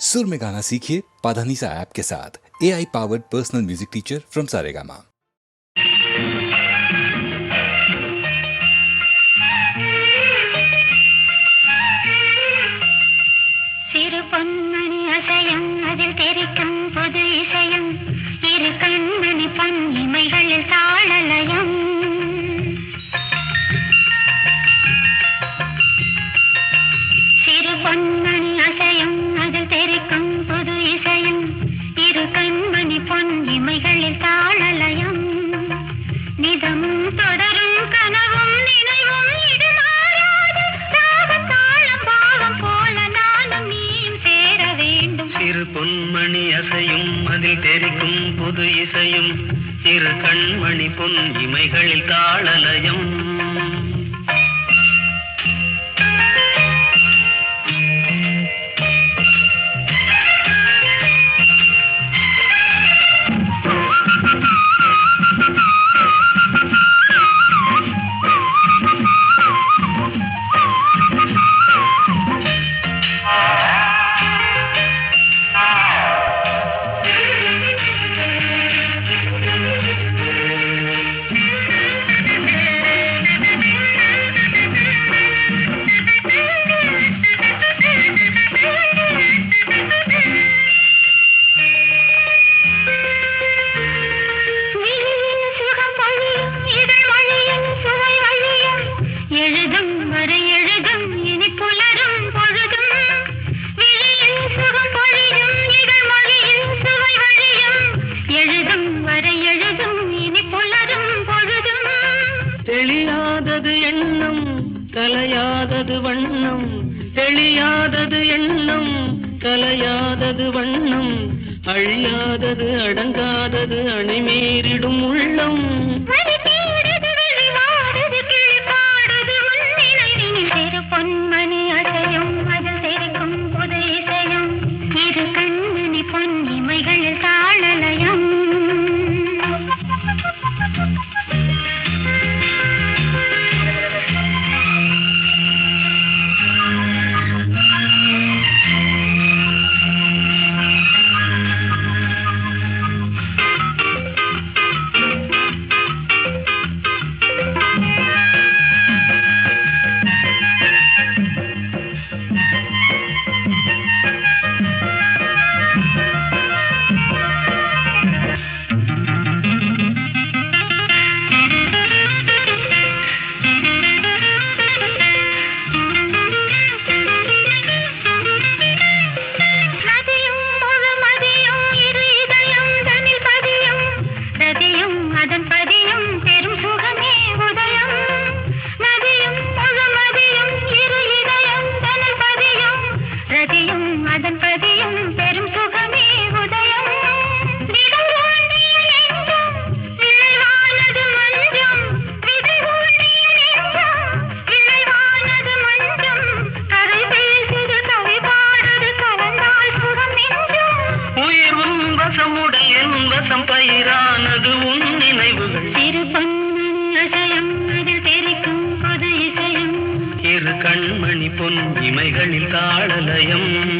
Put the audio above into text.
सुर में गाना सीखिए पाधानीसा ऐप के साथ। A I powered personal music teacher from Saregama பொது இசையும் இரு கண்மணி பன்னிமைகளில் தாழலயம் அசையும் அதில் தெரிக்கும் புது இசையும். சிறு கண்மணி பொன் இமைகளில் தாளலையும் எண்ணம் கலையாதது வண்ணம் தெளியாதது எண்ணம் கலையாதது வண்ணம் அழியாதது அடங்காதது அணைமீறிடும் உள்ளம். என் வசம் பயிரானது உன் நினைவுகள். திரு பங்கயம் அதில் தெரிக்கும் பொது இசையும். இரு கண்மணி பொன் இமைகளில் தாளலயம்.